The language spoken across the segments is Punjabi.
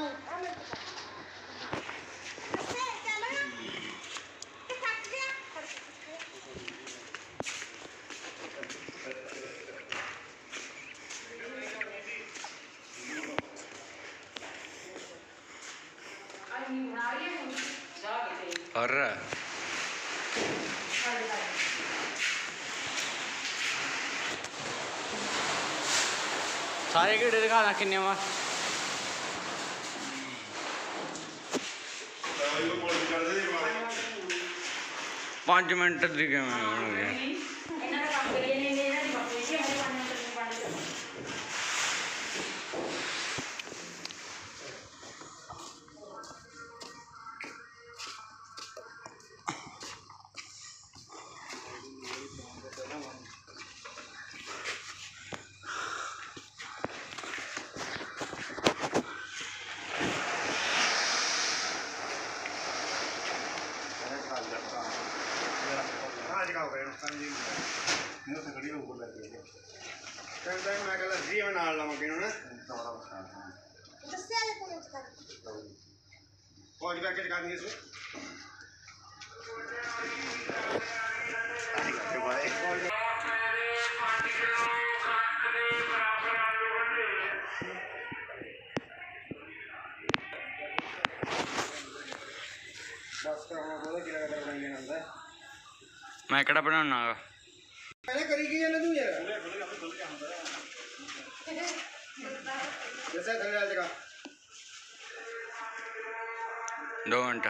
ਤੂੰ ਸਾਰੇ ਕਿਹੜੇ ਦਿਖਾਣਾ ਕਿੰਨੇ ਵਾ। ਪੰਜ ਮਿੰਟ ਦੀ ਕਿਵੇਂ ਹੋਣਗੇ ਇਹਨਾਂ ਦਾ ਕੰਮ ਕਰੀਏ ਨਹੀਂ ਕਹਿੰਦਾ ਮੈਂ ਕਹਿੰਦਾ ਜੀ ਮੈਂ ਨਾਲ ਲਾਵਾਂਗੇ ਹੁਣ ਦੱਸਿਆ ਲੈ ਤੂੰ ਕਰ ਬਸ ਕਰ ਜਾਣਾ ਹੁੰਦਾ ਮੈਂ ਕਿਹੜਾ ਬਣਾਉਣਾ ਗਾ ਪਹਿਲੇ ਕਰੀ ਕੀ ਤੂੰ। ਯਾਰ ਜੈਸਾ ਥੱਲੇ ਵਾਲੀ ਜਗ੍ਹਾ। ਦੋ ਮਿੰਟ।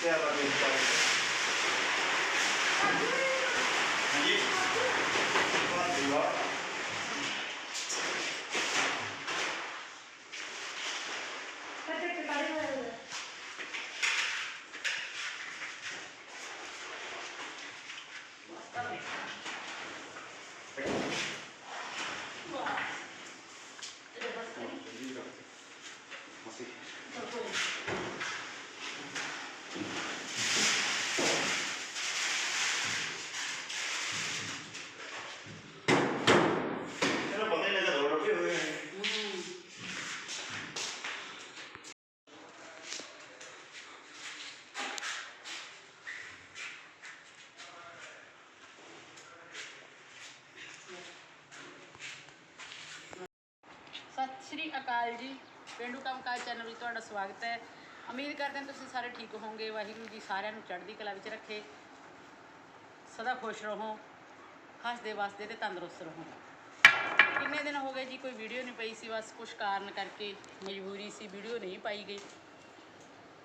ਜਿੱਥੇ ਆਪਾਂ ਦੇ ਹਾਂਜੀ ਵਾਹ ਚਲੋ ਬੰਦੇ ਨੇ ਤਾਂ ਰੋੜ ਰੋਕੇ ਹੋਏ ਨੇ ਸਤਿ ਸ਼੍ਰੀ ਅਕਾਲ ਜੀ। ਪਿੰਡੂ ਕੰਮਕਾਜ ਚੈਨਲ ਵਿੱਚ ਤੁਹਾਡਾ ਸਵਾਗਤ ਹੈ। ਉਮੀਦ ਕਰਦੇ ਹਾਂ ਤੁਸੀਂ ਸਾਰੇ ਠੀਕ ਹੋਵੋਗੇ। ਵਾਹਿਗੁਰੂ ਜੀ ਸਾਰਿਆਂ ਨੂੰ ਚੜ੍ਹਦੀ ਕਲਾ ਵਿੱਚ ਰੱਖੇ। ਸਦਾ ਖੁਸ਼ ਰਹੋ। ਹੱਸਦੇ ਵਸਦੇ ਤੇ ਤੰਦਰੁਸਤ ਰਹੋ। ਕਿੰਨੇ ਦਿਨ ਹੋ ਗਏ ਜੀ ਕੋਈ ਵੀਡੀਓ ਨਹੀਂ ਪਈ ਸੀ। ਬਸ ਕੁਝ ਕਾਰਨ ਕਰਕੇ ਮਜਬੂਰੀ ਸੀ। ਵੀਡੀਓ ਨਹੀਂ ਪਾਈ ਗਈ।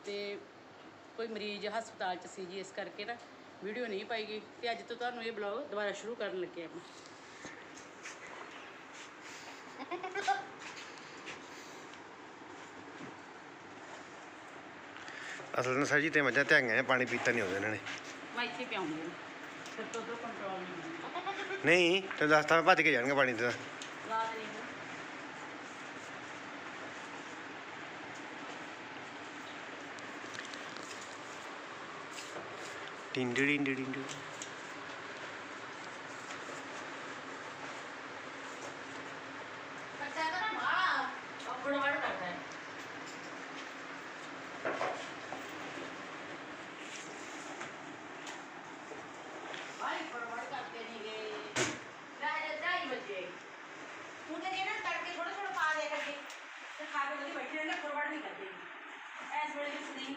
ਤੇ ਕੋਈ ਮਰੀਜ਼ ਹਸਪਤਾਲ 'ਚ ਸੀ ਜੀ। ਇਸ ਕਰਕੇ ਨਾ ਵੀਡੀਓ ਨਹੀਂ ਪਾਈ ਗਈ। ਤੇ ਅੱਜ ਤੋਂ ਤੁਹਾਨੂੰ ਇਹ ਬਲੌਗ ਦੁਬਾਰਾ ਸ਼ੁਰੂ ਕਰਨ ਲੱਗੇ ਆਪਾਂ ਅਸਲ ਵਿੱਚ ਸਰ ਜੀ ਤੇ ਮੱਝਾਂ ਧਿਆਈਆਂ ਨੇ ਪਾਣੀ ਪੀਤਾ ਨਹੀਂ ਆਉਂਦਾ ਇਹਨਾਂ ਨੇ ਮੈਂ ਇੱਥੇ ਪਿਆਉਂਗੀ ਫਿਰ ਤੋਂ ਤੋਂ ਕੰਟਰੋਲ ਨਹੀਂ ਹੋਣਾ ਨਹੀਂ ਤੇ ਦਸਤਾ ਭੱਜ ਕੇ ਜਾਣਗੇ ਪਾਣੀ ਤੇ ਤਾਂ। ਲਾ ਦੇ ਨਹੀਂ ਟਿੰਡ ਟਿੰਡ ਟਿੰਡ ਕੱਟਿਆ ਤਾਂ ਨਾ ਮਾੜਾ ਆਪਣਾ ਵੜ ਕਰਦਾ ਹੈ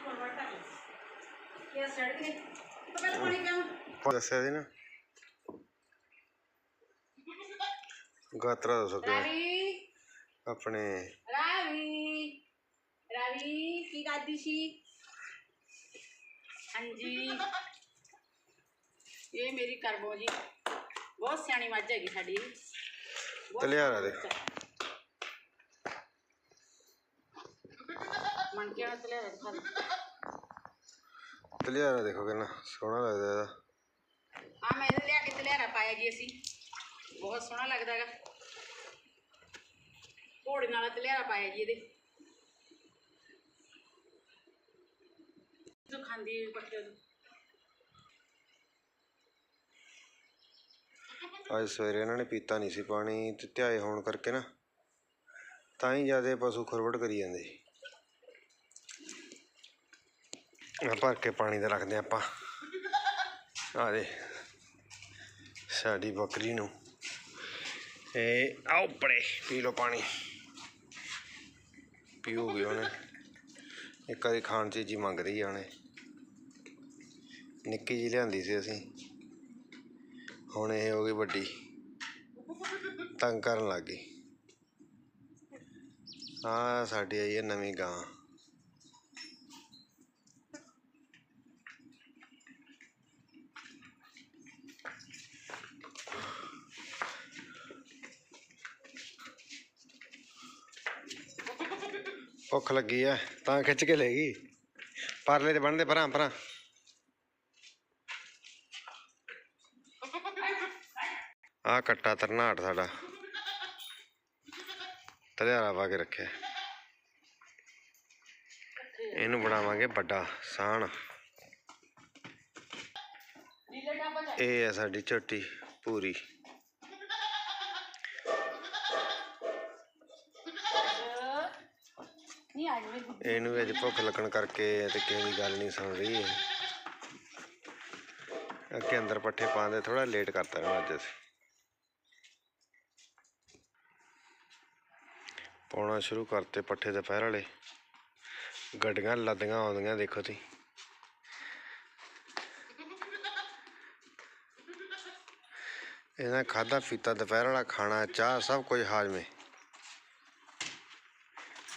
ਹੋਰ ਵੜ ਕਰ ਲੈ ਇਹ ਸੜ ਗਏ ਤਾਂ ਪਹਿਲਾਂ ਪਾਣੀ ਕਿਉਂ ਦੱਸਿਆ ਸੀ ਨਾ। ਗਾਤਰਾ ਦੱਸੋ ਕਿ ਰਾਵੀ। ਆਪਣੇ। ਰਾਵੀ। ਰਾਵੀ ਕੀ ਕਰਦੀ ਸੀ? ਹਾਂਜੀ। ਇਹ ਮੇਰੀ ਕਰਬੋ ਜੀ। ਬਹੁਤ ਸਿਆਣੀ ਮੱਝ ਹੈਗੀ ਸਾਡੀ। ਤਲਿਆਰਾ ਦੇ। ਮਣ ਕੇ ਨਾਲ ਤਲਿਆਰਾ ਦਿਖਾ ਕਿੰਨਾ ਸੋਹਣਾ ਲੱਗਦਾ ਇਹਦਾ। ਆ ਮੈਂ ਇਹਦੇ ਲਿਆ ਕੇ ਤਲਿਆਰਾ ਪਾਇਆ ਜੀ ਅਸੀਂ। ਬਹੁਤ ਸੋਹਣਾ ਲੱਗਦਾ ਹੈਗਾ। ਘੋੜੇ ਨਾਲ ਤਲਿਆਰਾ ਪਾਇਆ ਜੀ ਇਹਦੇ। ਜੋ ਖਾਂਦੀ ਪੱਟੇ ਤੋਂ ਅੱਜ ਸਵੇਰੇ ਇਹਨਾਂ ਨੇ ਪੀਤਾ ਨਹੀਂ ਸੀ ਪਾਣੀ ਤੇ ਧਿਆਏ ਹੋਣ ਕਰਕੇ ਨਾ ਤਾਂ ਹੀ ਜਿਆਦੇ ਪਸ਼ੂ ਖੁਰਵਟ ਕਰੀ ਜਾਂਦੇ ਆ ਭਰ ਕੇ ਪਾਣੀ ਦਾ ਰੱਖਦੇ ਹਾਂ ਆਪਾਂ। ਆ ਦੇ। ਸਾਡੀ ਬੱਕਰੀ ਨੂੰ। ਇਹ ਆਓ ਪੜੇ ਪੀ ਲਓ ਪਾਣੀ। ਪੀਓਗੇ ਉਹਨੇ। ਇੱਕ ਵਾਰੀ ਖਾਣ ਚੀਜ਼ ਹੀ ਮੰਗ ਰਹੀ ਆ ਉਹਨੇ। ਨਿੱਕੀ ਜਿਹੀ ਲਿਆਂਦੀ ਸੀ ਅਸੀਂ। ਹੁਣ ਇਹ ਹੋ ਗਈ ਵੱਡੀ। ਤੰਗ ਕਰਨ ਲੱਗ ਗਈ। ਆ ਸਾਡੀ ਆਈ ਹੈ ਨਵੀਂ ਗਾਂ। ਭੁੱਖ ਲੱਗੀ ਆ, ਤਾਂ ਖਿੱਚ ਕੇ ਲੈ ਗਈ। ਪਰਲੇ ਤੇ ਬਣਦੇ ਪਰਾਂ ਪਰਾਂ। ਆ ਕੱਟਾ ਤਰਨਾਟ ਸਾਡਾ। ਤਲਿਆਰਾ ਪਾ ਕੇ ਰੱਖਿਆ। ਇਹਨੂੰ ਬਣਾਵਾਂਗੇ ਵੱਡਾ, ਸਾਣ। ਇਹ ਹੈ ਸਾਡੀ ਝੋਟੀ ਪੂਰੀ ਨਹੀਂ ਆ ਜਵੇ ਇਹਨੂੰ ਵੀ ਅੱਜ ਭੁੱਖ ਲੱਗਣ ਕਰਕੇ ਤੇ ਕਿਸੇ ਦੀ ਗੱਲ ਨਹੀਂ ਸੁਣ ਰਹੀ। ਹੈ ਅੱਗੇ ਅੰਦਰ ਪੱਠੇ ਪਾਉਂਦੇ ਥੋੜਾ ਲੇਟ ਕਰਤਾ ਇਹਨੂੰ ਅੱਜ ਅਸੀਂ। ਪਾਉਣਾ ਸ਼ੁਰੂ ਕਰਤੇ ਪੱਠੇ ਦੁਪਹਿਰ ਵਾਲੇ। ਗੱਡੀਆਂ ਲੱਦੀਆਂ ਆਉਂਦੀਆਂ ਦੇਖੋ ਤੁਸੀਂ। ਇਹਨਾਂ ਖਾਦਾ ਪੀਤਾ ਦੁਪਹਿਰ ਵਾਲਾ, ਖਾਣਾ, ਚਾਹ ਸਭ ਕੁਝ ਹਾਜ਼ਮੇ।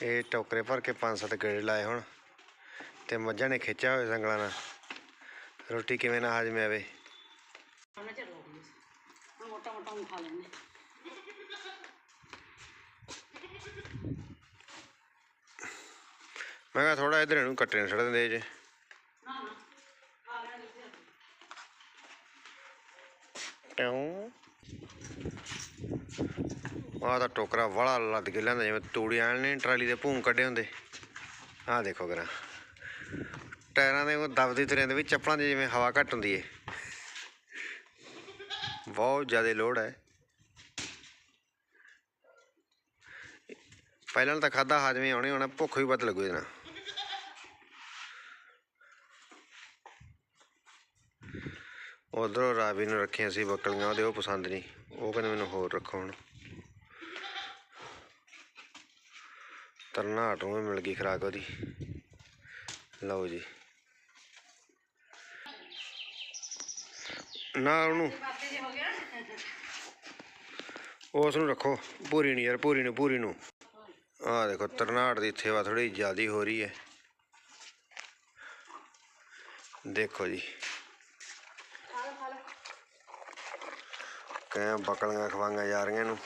ਇਹ ਟੋਕਰੇ ਭਰ ਕੇ ਪੰਜ ਸੱਤ ਗੇੜੇ ਲਾਏ ਹੁਣ। ਤੇ ਮੱਝਾਂ ਨੇ ਖਿੱਚਿਆ ਹੋਇਆ ਸੰਗਲਾਂ ਨਾਲ। ਰੋਟੀ ਕਿਵੇਂ ਨਾ ਹਾਜ਼ਮੇ ਆਵੇ? ਮੋਟਾ ਮੋਟਾ ਖਾ ਲੈਣੇ ਮੈਂ ਕਿਹਾ ਥੋੜਾ ਇਧਰ ਇਹਨੂੰ ਕੱਟੇ ਛੱਡ ਦਿੰਦੇ ਜੇ ਨਾ ਨਾ ਖਾ ਲੈਣੇ ਜੀ ਟਿਉਂ ਆਹ ਤਾਂ ਟੋਕਰਾ ਵਾਲਾ ਲੱਦ ਕੇ ਲਿਆਂਦਾ, ਜਿਵੇਂ ਤੂੜੀਆਂ ਨੇ, ਟਰਾਲੀ ਦੇ ਭੂੰ ਕੱਢੇ ਹੁੰਦੇ। ਆਹ ਦੇਖੋ ਕਰਾ ਟਾਇਰਾਂ ਦੇ ਉਹ ਦਬਦੀ ਤੁਰਿਆਂ ਦੇ ਵਿੱਚ, ਚੱਪਲਾਂ ਦੀ ਜਿਵੇਂ ਹਵਾ ਘੱਟ ਹੁੰਦੀ ਏ। ਬਹੁਤ ਜ਼ਿਆਦਾ ਲੋਡ ਹੈ। ਪਹਿਲਾਂ ਤਾਂ ਖਾਦਾ ਹਾਜ਼ਮੇ ਆਉਣੇ ਹੋਣਾ ਭੁੱਖ ਵੀ ਵੱਧ ਲੱਗੂ ਇਹਦੇ ਨਾਲ। ਉਧਰੋਂ ਰਾਵੀ ਨੂੰ ਰੱਖੀਆਂ ਸੀ ਬੱਕਲੀਆਂ ਉਹਦੇ ਉਹ ਪਸੰਦ ਨਹੀਂ। ਉਹ ਕਹਿੰਦੇ ਮੈਨੂੰ ਹੋਰ ਰੱਖੋ ਹੁਣ। ਤਰਨਾਟ ਨੂੰ ਵੀ ਮਿਲ ਗਈ ਖਰਾਕ ਉਹਦੀ। ਲਓ ਜੀ। ਨਾ ਉਹਨੂੰ ਉਸ ਨੂੰ ਰੱਖੋ। ਪੂਰੀ ਨਹੀਂ ਯਾਰ ਪੂਰੀ ਨੂੰ ਪੂਰੀ ਨੂੰ। ਆਹ ਦੇਖੋ ਤਰਨਾਟ ਦੀ ਸੇਵਾ ਥੋੜੀ ਜ਼ਿਆਦੀ ਹੋ ਰਹੀ ਹੈ। ਦੇਖੋ ਜੀ। ਕੈਂ ਬੱਕਲੀਆਂ ਖਵਾਈਆਂ ਜਾ ਰਹੀਆਂ ਨੂੰ